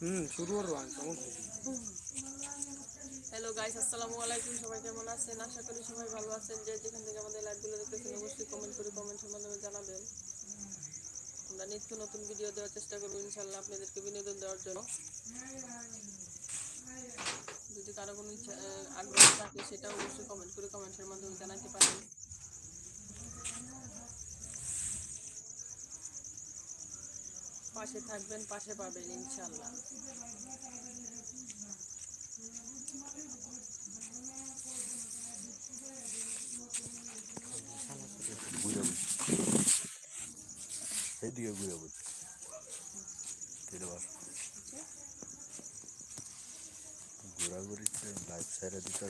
হুম, শুরু করব hello guys আসসালামু আলাইকুম, সবাই কেমন আছেন? আশা করি সবাই ভালো আছেন। যে যেখান থেকে আমাদের লাইভগুলো দেখতেছেন, অবশ্যই কমেন্ট করে কমেন্টের মাধ্যমে জানাবেন। আমরা নিত্য নতুন ভিডিও দেওয়ার চেষ্টা করব ইনশাল্লাহ আপনাদেরকে বিনোদন দেওয়ার জন্য। যদি কারও কোনো ইচ্ছা আগ্রহ থাকে সেটা অবশ্যই কমেন্ট করে কমেন্টের মাধ্যমে জানাতে পারেন। পাশে থাকবেন পাশে পাবেন ইনশাল্লাহ। ঘুরে বুঝি সেদিকে ঘুরে ঘোরাঘুরিতে লাইফ সাইডে দিতে